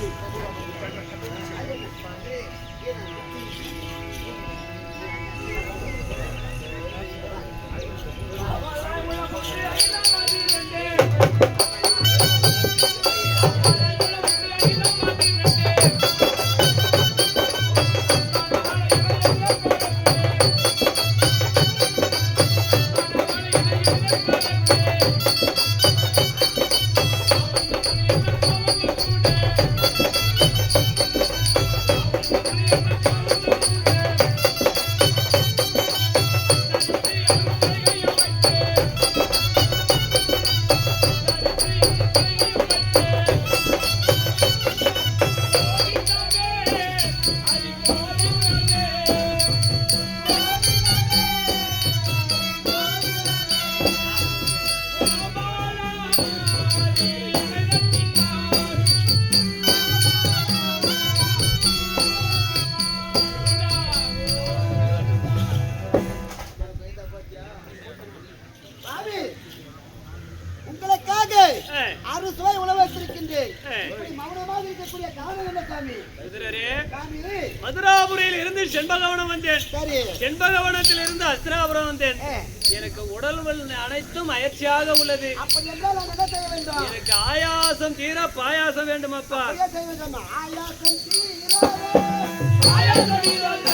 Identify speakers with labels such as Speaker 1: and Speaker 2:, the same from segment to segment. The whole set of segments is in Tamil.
Speaker 1: gì? Không có gì. உங்களுக்காக அறுசுவை உணவு வைத்திருக்கின்றேன் மகனும் இருக்கக்கூடிய காரணம் என்ன சாமி?
Speaker 2: எதிரரே
Speaker 1: சாமி.
Speaker 2: மதுராபுரியில் இருந்து செண்பகவனம் வந்தேன். செண்பகவனத்தில் இருந்து அஸ்திராபுரம் வந்தேன். எனக்கு உடல் அனைத்தும் அயற்சியாக உள்ளது. எனக்கு ஆயாசம் தீர பாயாசம் வேண்டும்? அப்பா
Speaker 1: ஆயாசம் தீராதே.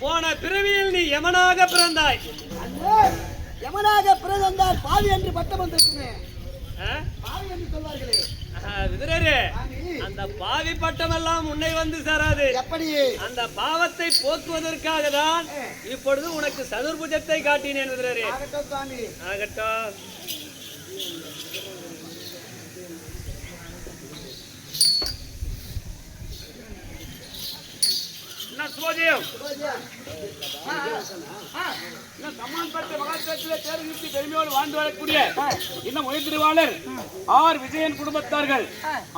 Speaker 2: போன பிறவியில் நீ யமனாக பிறந்தாய்.
Speaker 1: யமனாக பிறந்தால் பாவி என்று பட்டம் வந்திருக்குமே? பாவி என்று சொல்வார்களே.
Speaker 2: அந்த பாவி பட்டமெல்லாம் உன்னை வந்து சேராது.
Speaker 1: எப்படி?
Speaker 2: அந்த பாவத்தை போக்குவதற்காக தான் இப்பொழுது உனக்கு சதுர்புஜத்தை காட்டினேன்
Speaker 1: ஆகட்டும்.
Speaker 3: இன்னும் சம்மான்பட்ட மகாத்சேத்திர தேர் நிறுத்தி பெருமையோடு வாழ்ந்து வரக்கூடிய இன்னும் உயர்திருவாளர் ஆர் விஜயன் குடும்பத்தார்கள்.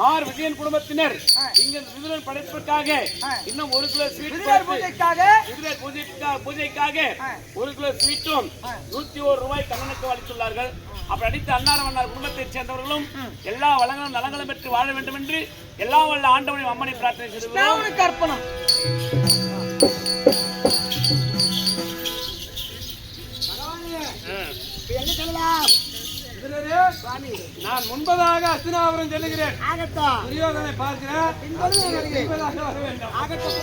Speaker 3: ஆர் விஜயன் குடும்பத்தினர். இங்க விதுரன் படைப்பிற்காக இன்னும் ஒரு கிலோ ஸ்வீட்
Speaker 1: பூஜைக்காக?
Speaker 3: பூஜைக்கா- பூஜைக்காக ஒரு கிலோ ஸ்வீட்டும் நூத்தி ஒரு ரூபாய் கண்ணனுக்கு அளித்துள்ளார்கள். அப்படி அடித்த அன்னார் குடும்பத்தைச் சேர்ந்தவர்களும் எல்லா வளங்களும் நலங்களும் பெற்று வாழ வேண்டும் என்று எல்லா வல்ல ஆண்டவனின் அம்மனை பிரார்த்தனை செய்து
Speaker 1: அர்ப்பணம். என்ன சொல்லலாம்?
Speaker 2: நான் முன்பதாக அஸ்தினாபுரம் செல்லுகிறேன். துரியோதனை பார்க்கிறேன்
Speaker 1: ஆகட்டும்.